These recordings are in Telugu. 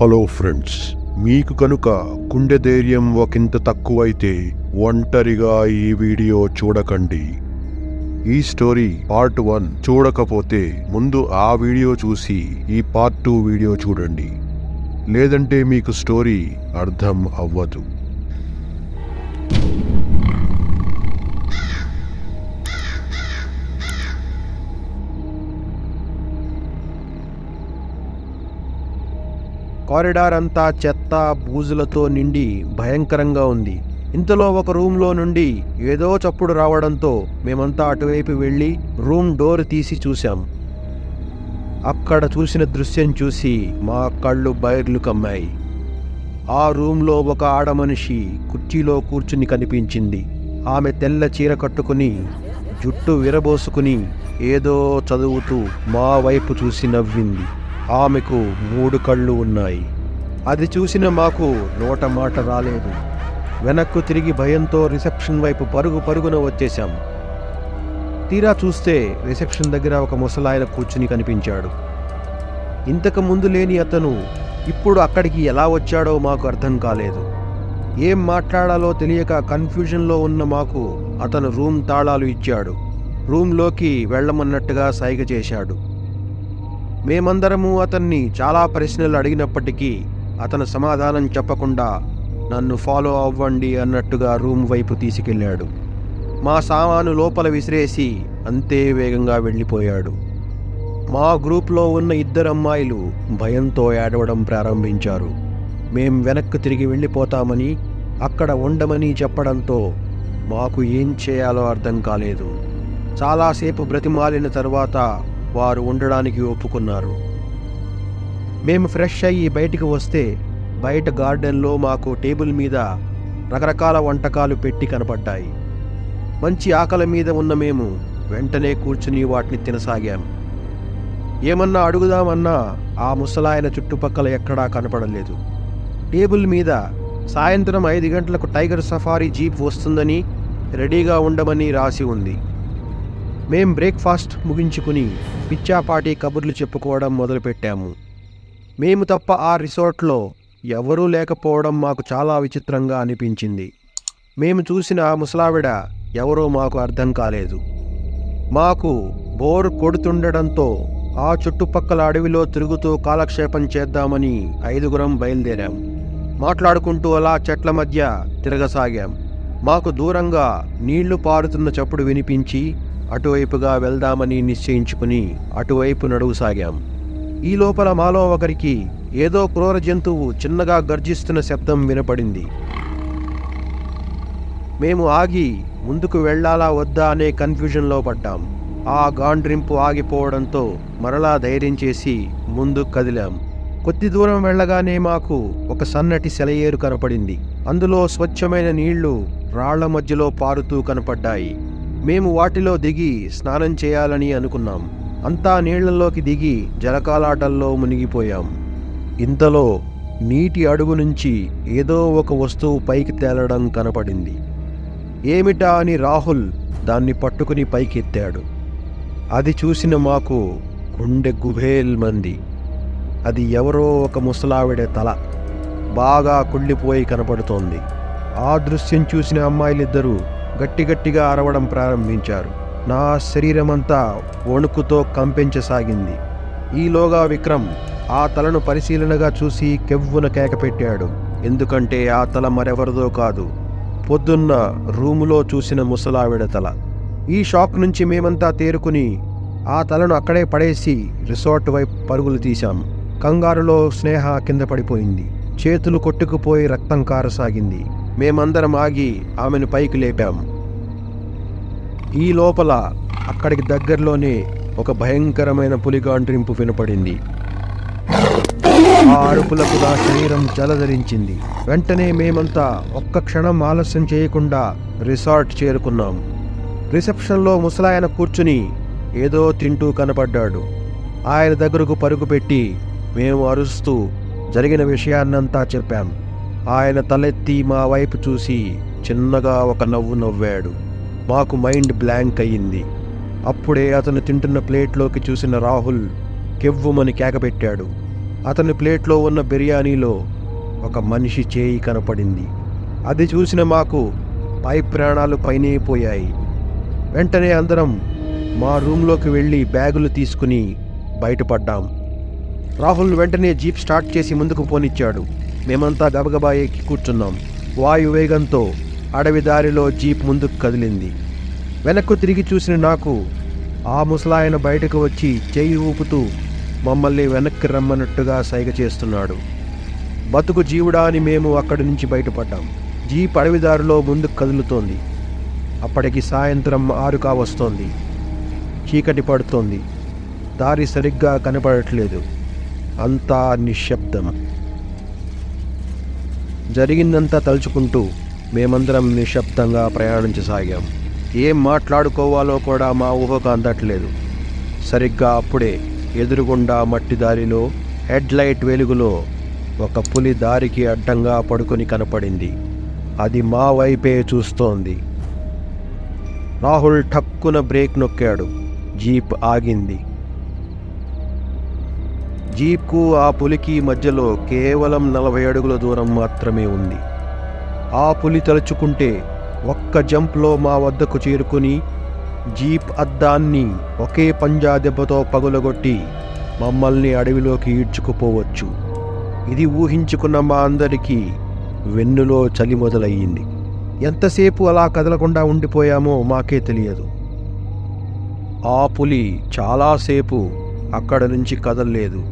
హలో ఫ్రెండ్స్ మీకు కనుక గుండె ధైర్యం ఒకంత తక్కువైతే ఒంటరిగా ఈ వీడియో చూడకండి. ఈ స్టోరీ పార్ట్ వన్ చూడకపోతే ముందు ఆ వీడియో చూసి ఈ పార్ట్ టూ వీడియో చూడండి. లేదంటే మీకు స్టోరీ అర్థం అవ్వదు. కారిడార్ అంతా చెత్త బూజులతో నిండి భయంకరంగా ఉంది. ఇంతలో ఒక రూమ్లో నుండి ఏదో చప్పుడు రావడంతో మేమంతా అటువైపు వెళ్ళి రూమ్ డోర్ తీసి చూశాం. అక్కడ చూసిన దృశ్యం చూసి మా కళ్ళు బైర్లు కమ్మాయి. ఆ రూమ్లో ఒక ఆడమనిషి కుర్చీలో కూర్చుని కనిపించింది. ఆమె తెల్ల చీర కట్టుకుని జుట్టు విరబోసుకుని ఏదో చదువుతూ మా వైపు చూసి నవ్వింది. ఆమెకు మూడు కళ్ళు ఉన్నాయి. అది చూసిన మాకు నోట మాట రాలేదు. వెనక్కు తిరిగి భయంతో రిసెప్షన్ వైపు పరుగు పరుగున వచ్చేశాం. తీరా చూస్తే రిసెప్షన్ దగ్గర ఒక ముసలాయన కూర్చుని కనిపించాడు. ఇంతకు ముందు లేని అతను ఇప్పుడు అక్కడికి ఎలా వచ్చాడో మాకు అర్థం కాలేదు. ఏం మాట్లాడాలో తెలియక కన్ఫ్యూజన్లో ఉన్న మాకు అతను రూమ్ తాళాలు ఇచ్చాడు. రూమ్లోకి వెళ్ళమన్నట్టుగా సైగ చేశాడు. మేమందరము అతన్ని చాలా ప్రశ్నలు అడిగినప్పటికీ అతను సమాధానం చెప్పకుండా నన్ను ఫాలో అవ్వండి అన్నట్టుగా రూమ్ వైపు తీసుకెళ్ళాడు. మా సామాను లోపల విసిరేసి అంతే వేగంగా వెళ్ళిపోయాడు. మా గ్రూప్లో ఉన్న ఇద్దరు అమ్మాయిలు భయంతో ఏడవడం ప్రారంభించారు. మేం వెనక్కు తిరిగి వెళ్ళిపోతామని అక్కడ ఉండమని చెప్పడంతో మాకు ఏం చేయాలో అర్థం కాలేదు. చాలాసేపు బ్రతిమాలిన తర్వాత వారు ఉండడానికి ఒప్పుకున్నారు. మేము ఫ్రెష్ అయ్యి బయటికి వస్తే బయట గార్డెన్లో మాకు టేబుల్ మీద రకరకాల వంటకాలు పెట్టి కనపడ్డాయి. మంచి ఆకలి మీద ఉన్న మేము వెంటనే కూర్చుని వాటిని తినసాగాం. ఏమన్నా అడుగుదామన్నా ఆ ముసలాయన చుట్టుపక్కల ఎక్కడా కనపడలేదు. టేబుల్ మీద సాయంత్రం ఐదు గంటలకు టైగర్ సఫారీ జీప్ వస్తుందని రెడీగా ఉండమని రాసి ఉంది. మేం బ్రేక్ఫాస్ట్ ముగించుకుని పిచ్చాపాటి కబుర్లు చెప్పుకోవడం మొదలుపెట్టాము. మేము తప్ప ఆ రిసార్ట్లో ఎవరూ లేకపోవడం మాకు చాలా విచిత్రంగా అనిపించింది. మేము చూసిన ముసలావిడ ఎవరో మాకు అర్థం కాలేదు. మాకు బోర్ కొడుతుండడంతో ఆ చుట్టుపక్కల అడవిలో తిరుగుతూ కాలక్షేపం చేద్దామని ఐదుగురం బయలుదేరాం. మాట్లాడుకుంటూ అలా చెట్ల మధ్య తిరగసాగాం. మాకు దూరంగా నీళ్ళు పారుతున్న చప్పుడు వినిపించి అటువైపుగా వెళ్దామని నిశ్చయించుకుని అటువైపు నడువుసాగాం ఈ లోపల మాలో ఒకరికి ఏదో క్రూర జంతువు చిన్నగా గర్జిస్తున్న శబ్దం వినపడింది. మేము ఆగి ముందుకు వెళ్ళాలా వద్దా అనే కన్ఫ్యూజన్లో పడ్డాం. ఆ గాండ్రింపు ఆగిపోవడంతో మరలా ధైర్యం చేసి ముందు కదిలాం. కొద్ది దూరం వెళ్ళగానే మాకు ఒక సన్నటి సెలయేరు కనపడింది. అందులో స్వచ్ఛమైన నీళ్ళు రాళ్ళ మధ్యలో పారుతూ కనపడ్డాయి. మేము వాటిలో దిగి స్నానం చేయాలని అనుకున్నాం. అంతా నీళ్ళలోకి దిగి జలకాలాటల్లో మునిగిపోయాం. ఇంతలో నీటి అడుగు నుంచి ఏదో ఒక వస్తువు పైకి తేలడం కనపడింది. ఏమిటా అని రాహుల్ దాన్ని పట్టుకుని పైకెత్తాడు. అది చూసిన మాకు గుండె గుబేల్ మంది. అది ఎవరో ఒక ముసలావిడ తల. బాగా కుళ్ళిపోయి కనపడుతోంది. ఆ దృశ్యం చూసిన అమ్మాయిలిద్దరూ గట్టి గట్టిగా అరవడం ప్రారంభించారు. నా శరీరమంతా వణుకుతో కంపించసాగింది. ఈలోగా విక్రమ్ ఆ తలను పరిశీలనగా చూసి కెవ్వున కేకపెట్టాడు ఎందుకంటే ఆ తల మరెవరిదో కాదు. పొద్దున్న రూములో చూసిన ముసలావిడ తల. ఈ షాక్ నుంచి మేమంతా తేరుకుని ఆ తలను అక్కడే పడేసి రిసార్ట్ వైపు పరుగులు తీశాం. కంగారులో స్నేహ కింద పడిపోయింది. చేతులు కొట్టుకుపోయి రక్తం కారసాగింది. మేమందరం ఆగి ఆమెను పైకి లేపాం. ఈ లోపల అక్కడికి దగ్గరలోనే ఒక భయంకరమైన పులిగాండ్రింపు వినపడింది. ఆ అరుపులకు నా శరీరం జలధరించింది. వెంటనే మేమంతా ఒక్క క్షణం ఆలస్యం చేయకుండా రిసార్ట్ చేరుకున్నాం. రిసెప్షన్లో ముసలాయన కూర్చుని ఏదో తింటూ కనపడ్డాడు. ఆయన దగ్గరకు పరుగు పెట్టి మేము అరుస్తూ జరిగిన విషయాన్నంతా చెప్పాం. ఆయన తలెత్తి మా వైపు చూసి చిన్నగా ఒక నవ్వు నవ్వాడు. మాకు మైండ్ బ్లాంక్ అయ్యింది. అప్పుడే అతను తింటున్న ప్లేట్లోకి చూసిన రాహుల్ కెవ్వుమని కేకపెట్టాడు. అతని ప్లేట్లో ఉన్న బిర్యానీలో ఒక మనిషి చేయి కనపడింది. అది చూసిన మాకు పై ప్రాణాలు పైనే పోయాయి. వెంటనే అందరం మా రూమ్లోకి వెళ్ళి బ్యాగులు తీసుకుని బయటపడ్డాం. రాహుల్ వెంటనే జీప్ స్టార్ట్ చేసి ముందుకు పోనిచ్చాడు. మేమంతా గబగబా ఎక్కి కూర్చున్నాం. వాయు వేగంతో అడవి దారిలో జీప్ ముందుకు కదిలింది. వెనక్కు తిరిగి చూసిన నాకు ఆ ముసలాయన బయటకు వచ్చి చేయి ఊపుతూ మమ్మల్ని వెనక్కి రమ్మన్నట్టుగా సైగ చేస్తున్నాడు. బతుకు జీవుడా అని మేము అక్కడి నుంచి బయటపడ్డాం. జీప్ అడవిదారిలో ముందుకు కదులుతోంది. అప్పటికి సాయంత్రం ఆరు కావస్తోంది చీకటి పడుతోంది. దారి సరిగ్గా కనపడట్లేదు. అంతా నిశ్శబ్దం. జరిగిందంతా తలుచుకుంటూ మేమందరం నిశ్శబ్దంగా ప్రయాణించసాగాం. ఏం మాట్లాడుకోవాలో కూడా మా ఊహకు అందట్లేదు. సరిగ్గా అప్పుడే ఎదురుగుండా మట్టి దారిలో హెడ్ లైట్ వెలుగులో ఒక పులి దారికి అడ్డంగా పడుకొని కనపడింది. అది మా వైపే చూస్తోంది. రాహుల్ ఠక్కున బ్రేక్ నొక్కాడు. జీప్ ఆగింది. జీప్కు ఆ పులికి మధ్యలో కేవలం నలభై అడుగుల దూరం మాత్రమే ఉంది. ఆ పులి తలుచుకుంటే ఒక్క జంప్లో మా వద్దకు చేరుకుని జీప్ అద్దాన్ని ఒకే పంజా దెబ్బతో పగులగొట్టి మమ్మల్ని అడవిలోకి ఈడ్చుకుపోవచ్చు. ఇది ఊహించుకున్న మా అందరికీ వెన్నులో చలి మొదలయ్యింది. ఎంతసేపు అలా కదలకుండా ఉండిపోయామో మాకే తెలియదు. ఆ పులి చాలాసేపు అక్కడ నుంచి కదలలేదు.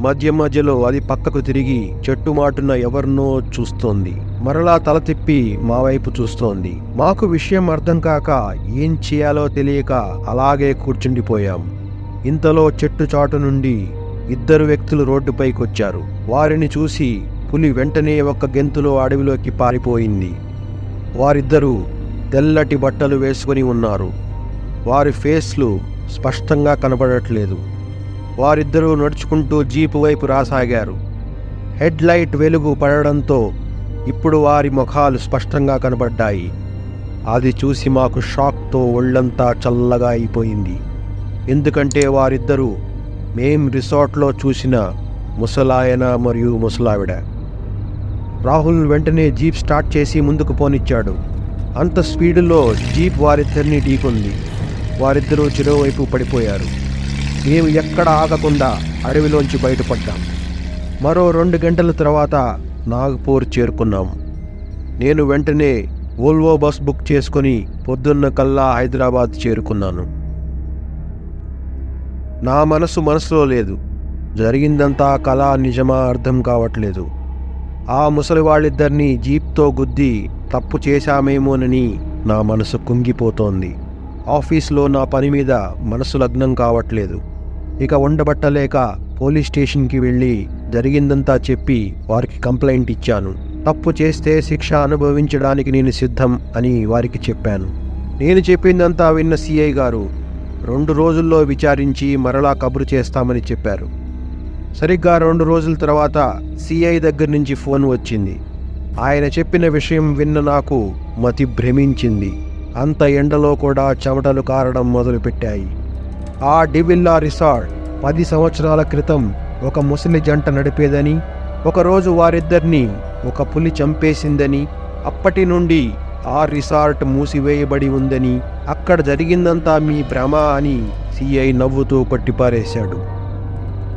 మధ్య మధ్యలో అది పక్కకు తిరిగి చెట్టు మాటున ఎవరినో చూస్తోంది. మరలా తల తిప్పి మా వైపు చూస్తోంది. మాకు విషయం అర్థం కాక ఏం చేయాలో తెలియక అలాగే కూర్చుండిపోయాం. ఇంతలో చెట్టు చాటు నుండి ఇద్దరు వ్యక్తులు రోడ్డుపైకి వచ్చారు వారిని చూసి పులి వెంటనే ఒక గెంతులో అడవిలోకి పారిపోయింది. వారిద్దరూ తెల్లటి బట్టలు వేసుకొని ఉన్నారు. వారి ఫేస్లు స్పష్టంగా కనబడట్లేదు. వారిద్దరూ నడుచుకుంటూ జీపు వైపు రాసాగారు. హెడ్ లైట్ వెలుగు పడడంతో ఇప్పుడు వారి ముఖాలు స్పష్టంగా కనబడ్డాయి. అది చూసి మాకు షాక్తో ఒళ్ళంతా చల్లగా అయిపోయింది. ఎందుకంటే వారిద్దరూ మేం రిసార్ట్లో చూసిన ముసలాయన మరియు ముసలావిడ. రాహుల్ వెంటనే జీప్ స్టార్ట్ చేసి ముందుకు పోనిచ్చాడు. అంత స్పీడులో జీప్ వారిద్దరిని ఢీకొంది. వారిద్దరూ చిరువైపు పడిపోయారు. మేము ఎక్కడ ఆగకుండా అడవిలోంచి బయటపడ్డాం. మరో రెండు గంటల తర్వాత నాగపూర్ చేరుకున్నాం. నేను వెంటనే ఓల్వో బస్ బుక్ చేసుకుని పొద్దున్న కల్లా హైదరాబాద్ చేరుకున్నాను. నా మనసు మనసులో లేదు. జరిగిందంతా కళ నిజమా అర్థం కావట్లేదు. ఆ ముసలి వాళ్ళిద్దరినీ జీప్తో గుద్ది తప్పు చేశామేమోనని నా మనసు కుంగిపోతోంది. ఆఫీస్లో నా పని మీద మనసు లగ్నం కావట్లేదు. ఇక ఉండబట్టలేక పోలీస్ స్టేషన్కి వెళ్ళి జరిగిందంతా చెప్పి వారికి కంప్లైంట్ ఇచ్చాను. తప్పు చేస్తే శిక్ష అనుభవించడానికి నేను సిద్ధం అని వారికి చెప్పాను. నేను చెప్పిందంతా విన్న సిఐ గారు రెండు రోజుల్లో విచారించి మరలా కబురు చేస్తామని చెప్పారు. సరిగ్గా రెండు రోజుల తర్వాత సిఐ దగ్గర నుంచి ఫోన్ వచ్చింది. ఆయన చెప్పిన విషయం విన్న నాకు మతి భ్రమించింది. అంత ఎండలో కూడా చెమటలు కారడం మొదలుపెట్టాయి. ఆ డివిల్లా రిసార్ట్ పది సంవత్సరాల క్రితం ఒక ముసలి జంట నడిపేదని ఒకరోజు వారిద్దరిని ఒక పులి చంపేసిందని అప్పటి నుండి ఆ రిసార్ట్ మూసివేయబడి ఉందని అక్కడ జరిగిందంతా మీ భ్రమ అని సిఐ నవ్వుతూ కొట్టిపారేశాడు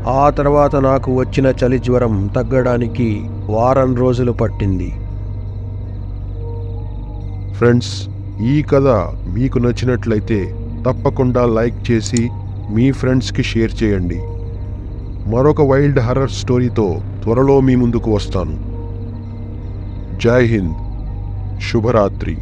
ఆ తర్వాత నాకు వచ్చిన చలి జ్వరం తగ్గడానికి వారం రోజులు పట్టింది. ఫ్రెండ్స్ ఈ కథ మీకు నచ్చినట్లయితే తప్పకుండా లైక్ చేసి మీ ఫ్రెండ్స్కి షేర్ చేయండి. మరొక వైల్డ్ హర్రర్ స్టోరీతో త్వరలో మీ ముందుకు వస్తాను. జై హింద్. శుభరాత్రి.